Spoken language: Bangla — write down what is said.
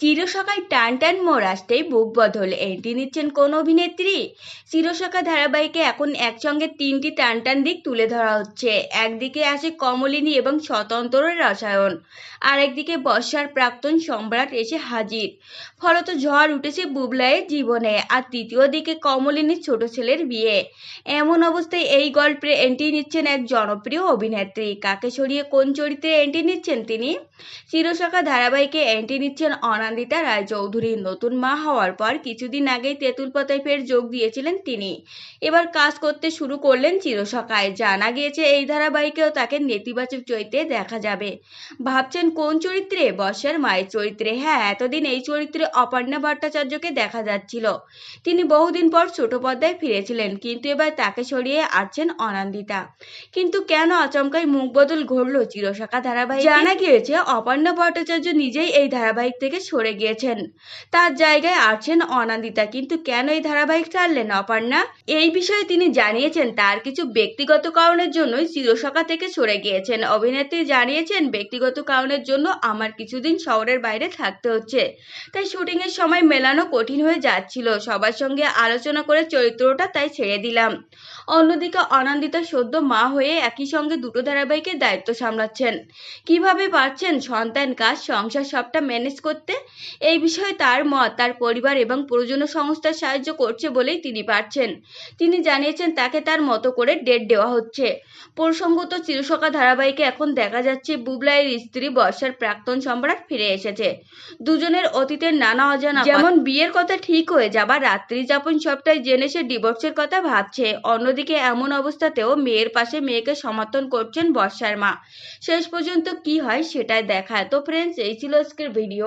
চিরসকায় টান টান মোড় আসতেই বুক বদল। এন্ট্রি নিচ্ছেন কোন অভিনেত্রী? চিরসখা ধারাবাহিকে এখন একসঙ্গে তিনটি টান টান দিক তুলে ধরা হচ্ছে। একদিকে আসে কমলিনী এবং স্বতন্ত্র রসায়ন। আর একদিকে বর্ষার প্রাক্তন সম্রাট এসে হাজির। ফলত ঝড় উঠেছে বুবলাইয়ের জীবনে। আর তৃতীয় দিকে কমলিনীর ছোট ছেলের বিয়ে। এমন অবস্থায় এই গল্পে এন্ট্রি নিচ্ছেন এক জনপ্রিয় অভিনেত্রী। কাকে সরিয়ে কোন চরিত্রে এন্ট্রি নিচ্ছেন তিনি? চিরসখা ধারাবাহিকে এন্ট্রি নিচ্ছেন অনান্দিতা রায়চৌধুরী নতুন মা হওয়ার পর কিছুদিন আগেই তেঁতুল পাতায় ফের যোগ দিয়েছিলেন তিনি। এবার কাজ করতে শুরু করলেন চিরসখায়। জানা গিয়েছে এই ধারাবাহিকেও তাকে নেতিবাচক চরিত্রে দেখা যাবে। ভাবছেন কোন চরিত্রে? বর্ষার মায়ের চরিত্রে। হ্যাঁ এতদিন এই চরিত্রে অপর্ণা ভট্টাচার্যকে দেখা যাচ্ছিল। তিনি বহুদিন পর ছোট পর্দায় ফিরেছিলেন কিন্তু এবার তাকে সরিয়ে আসছেন অনান্দিতা। কিন্তু কেন আচমকাই মুখ বদল ঘটলো চিরসখা ধারাবাহিক? জানা গিয়েছে অপর্ণা ভট্টাচার্য নিজেই এই ধারাবাহিক থেকে সরে গিয়েছেন। তার জায়গায় আছেন অনান্দিতা, কিন্তু কেন এই ধারাবাহিক ছাড়লেন অপর্ণা? এই বিষয়ে তিনি জানিয়েছেন, তার কিছু ব্যক্তিগত কারণের জন্যই চিরসখা থেকে সরে গিয়েছেন। অভিনেত্রী জানিয়েছেন, ব্যক্তিগত কারণের জন্য আমার কিছুদিন শহরের বাইরে থাকতে হচ্ছে। তাই শুটিং এর সময় মেলানো কঠিন হয়ে যাচ্ছিল। সবার সঙ্গে আলোচনা করে চরিত্রটা তাই ছেড়ে দিলাম। অন্যদিকে অনন্দিতা সদ্য মা হয়ে একই সঙ্গে দুটো ধারাবাহিকের দায়িত্ব সামলাচ্ছেন। কীভাবে পারছেন সন্তান কাজ, সংসার সবটা ম্যানেজ করতে? এই বিষয়ে তার মত তার পরিবার এবং প্রযোজনা সংস্থার সাহায্য করছে বলেই তিনি পারছেন। তিনি জানিয়েছেন তাকে তার মতো করে ডেট দেওয়া হচ্ছে। প্রসঙ্গত চিরসখা ধারাবাহিকে এখন দেখা যাচ্ছে বুবলাইয়ের স্ত্রী বর্ষার প্রাক্তন সম্রাট ফিরে এসেছে। দুজনের অতীতের নানা অজানা যেমন বিয়ের কথা ঠিক হয়ে যাবা রাত্রি যাপন সবটাই জেনে সে ডিভোর্সের কথা ভাবছে। অন্যদিকে এমন অবস্থাতেও মেয়ের পাশে মেয়েকে সমর্থন করছেন বর্ষার মা। শেষ পর্যন্ত কি হয় সেটাই দেখায়। তো ফ্রেন্ডস এই ছিল আজকের ভিডিও